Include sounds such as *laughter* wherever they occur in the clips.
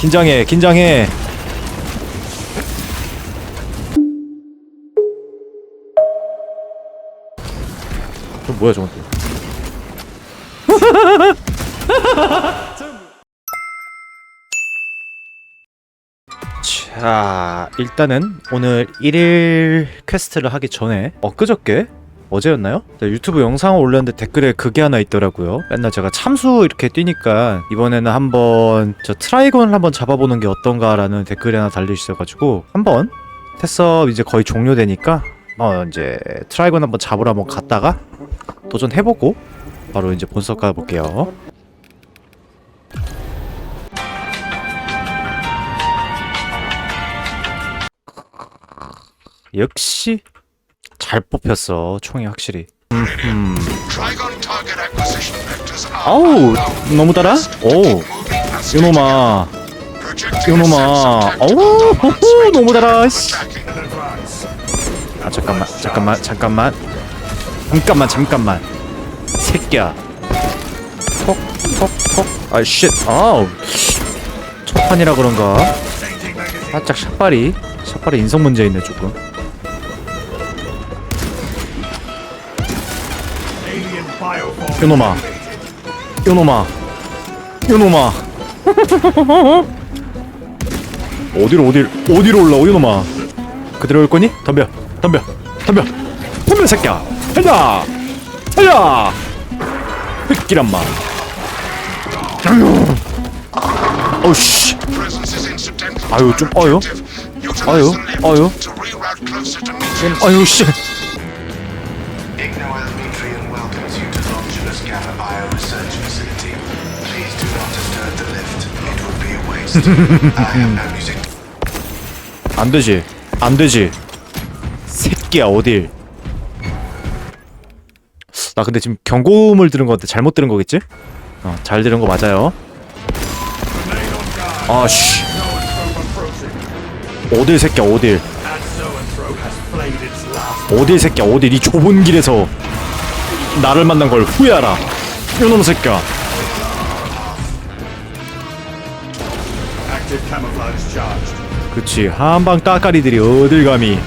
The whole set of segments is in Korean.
긴장해 긴장해. 저 뭐야 저건 또? *laughs* 자 일단은 오늘 1일 퀘스트를 하기 전에 엊그저께 어제였나요? 네, 유튜브 영상을 올렸는데 댓글에 그게 하나 있더라고요. 맨날 제가 참수 이렇게 뛰니까 이번에는 한번 저 트라이건을 한번 잡아보는 게 어떤가라는 댓글이 하나 달려주셔가지고 한번 테스업 이제 거의 종료되니까 어 이제 트라이건 한번 잡으러 한번 갔다가 도전해보고 바로 이제 본석 가볼게요. 역시 잘 뽑혔어 총이 확실히. 아우 너무 달아? 오 sense of 어우 호호 너무 달아 씨. 아 잠깐만 잠깐만 잠깐만. 잠깐만 잠깐만. 새끼야. 톡톡톡. 아쉣 아우. 첫 판이라 그런가? 살짝 샷발이 샷발에 인성 문제 있네 조금 요놈아. 요놈아. 요놈아. *laughs* 어디로 어디로 어디로 올라오 요놈아? 그대로 올 거니? 덤벼 덤벼 덤벼. 덤벼 새끼야. 달려! 달려! 흑기란 말. 어우씨. 아유 좀 아유. 아유 meet 아유 씨 안 되지. 안 되지. 새끼야 어딜. 나 근데 지금 경고음을 들은 거 같아 잘못 들은 거겠지? 어 잘 들은 거 맞아요. 아 씨. 어딜 새끼야 어딜. 어딜 새끼야 어딜. 이 좁은 길에서 나를 만난 걸 후회하라. 이놈 새끼야 그치 한방 따까리들이 어딜 감히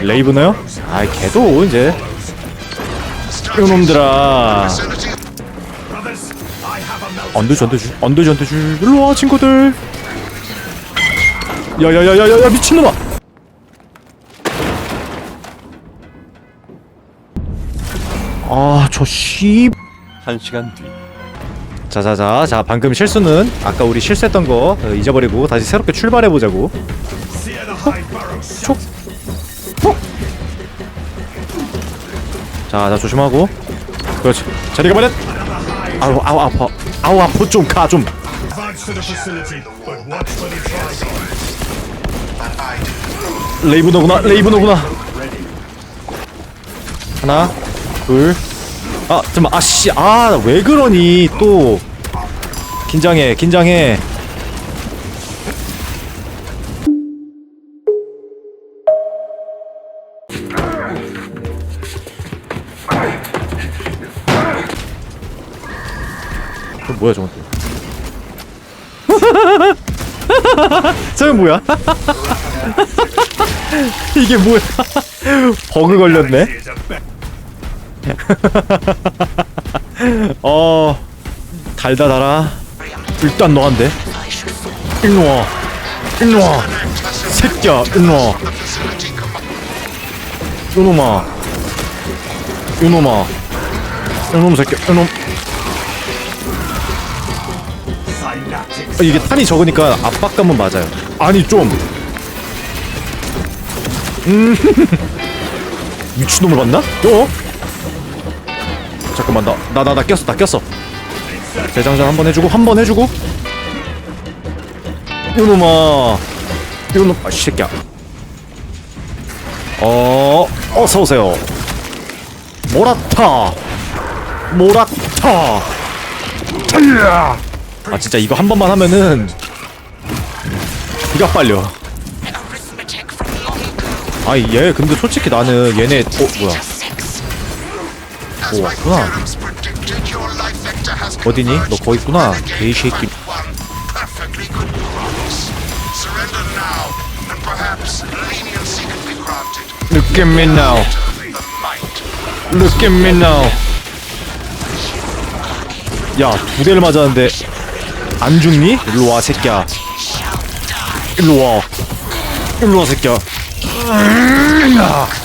레이브너요? 아이 걔도 이제 되지 안 되지 안 되지 일로와 친구들 야야야야야야 미친놈아 저 씨 한 시간 뒤. 자자자 자 방금 실수는 아까 우리 실수했던 거 어, 잊어버리고 다시 새롭게 출발해 보자고. high burrows. 촉. 톡! 자, 자 조심하고. 그렇지. 자리가 말해 아우 아우 아파. 아우 아파. 좀가 좀. 레이브너구나 레이브너구나. 하나 둘 아 잠깐만. 아씨. 아 왜 그러니? 또. 긴장해 긴장해. 저 뭐야 저건 또. *laughs* 저건 뭐야? *laughs* 이게 뭐야? *laughs* 버그 걸렸네. *laughs* 어 달다 달아. 일단 너한테. 일로 와. 일로 와. 새끼야, 일로 와. 요놈아. 요놈아. 요놈 새끼. 요놈. 아, 이게 탄이 적으니까 압박감은 맞아요. 아니 좀. 음. *laughs* 미친놈을 봤나? 어? 잠깐만 나 나 나 나 꼈어 나 꼈어. 대장전 한 번 해주고 한 번 해주고. 요놈아. 요놈 아 새끼야. 어 어서 오세요. 모라타. 모라타. 아 진짜 이거 한 번만 하면은 기가 빨려. 아얘 근데 솔직히 나는 얘네 어 뭐야 오 왔구나 어디니? 너 거기 있구나 개새끼. Look at me now Look at me now 야 두 대를 맞았는데 안 죽니? 일로 와 새끼야 일로 와 일로 와 새끼야 음, 야.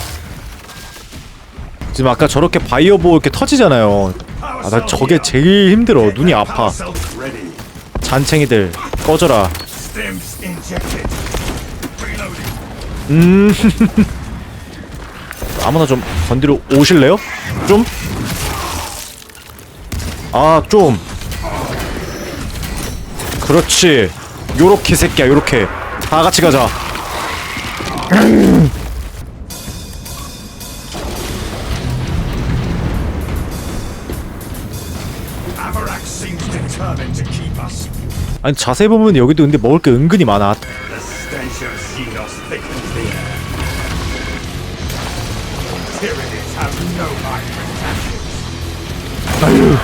지금 아까 저렇게 바이오보 이렇게 터지잖아요 아 나 저게 제일 힘들어 눈이 아파. 잔챙이들 꺼져라. Reloading. *laughs* 아무나 좀 건드려 오실래요? 좀? 아, 좀. 그렇지. 요렇게 새끼야, 요렇게. 다 같이 가자. 아니, 자세히 보면 여기도 근데 먹을 게 은근히 많아. 아유.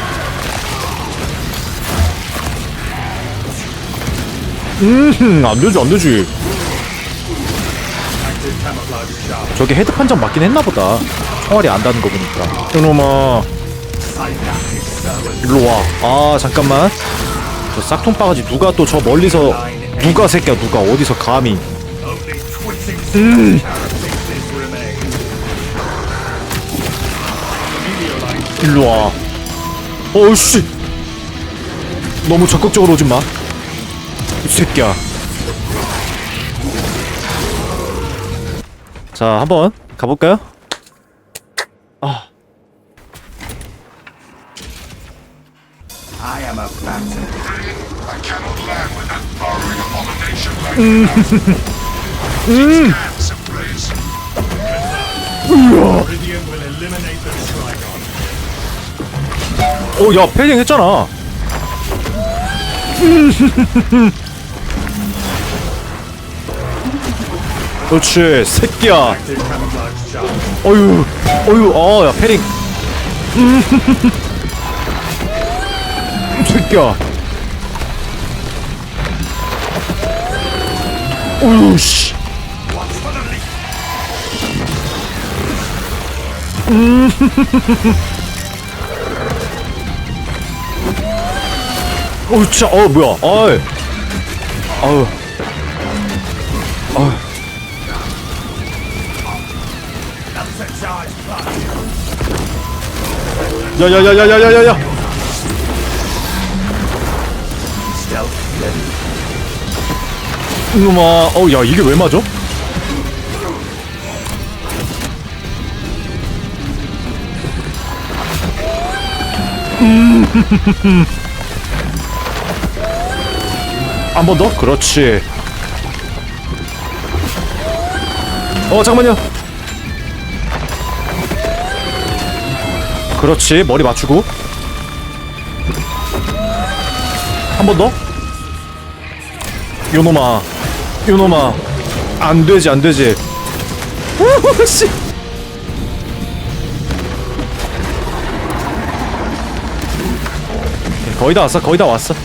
음, 안 되지, 안 되지. 저게 헤드 판정 맞긴 했나 보다. 총알이 안 닿는 거 보니까. 이놈아. 일로 와. 아, 잠깐만. 저 싹통 바가지 누가 또 저 멀리서 누가 새끼야 누가 어디서 감히 일로 와. 어우씨. 너무 적극적으로 오지 마. 이 새끼야. 자, 한번 가볼까요? 아, am a phantom. I cannot land with that burrowing abomination like Hands ablaze. Meridian will eliminate the Trigon. 어, 야, 패딩 했잖아. 그렇지, 새끼야. Active camouflage shard. 어유, 어유, 어, 야, 패링. 이 새끼야. 어유, 씨. 어우, 진짜, 어, 뭐야, 어이. 어우. Plus. 야야야야야야야야 이놈아 어야 이게 왜 맞아? *laughs* 한번 더? 그렇지 어 잠깐만요 그렇지 머리 맞추고 한 번 더? 요놈아 요놈아 안 되지 안 되지 씨 거의 다 왔어 거의 다 왔어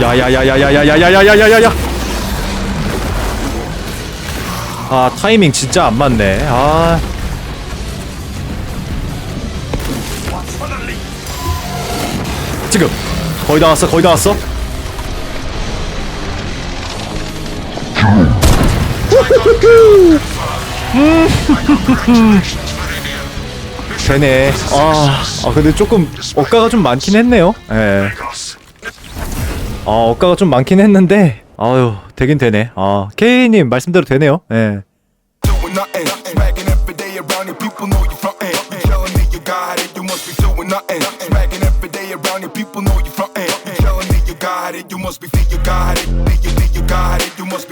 야야야야야야야야야야야야 아 타이밍 진짜 안 맞네 아 지금 거의 다 왔어 거의 다 왔어 되네 아, 아 근데 조금 억가가 좀 많긴 했네요 예. 아 억가가 좀 많긴 했는데 아유 되긴 되네 아 K님 말씀대로 되네요 예. doing nothing. Smagging every day around you, people know you frontin'. You telling me you got it, you must be doing nothing. way around it, people know you front end. You telling me you got it, you must be think you got it. Think you think you got it, you must be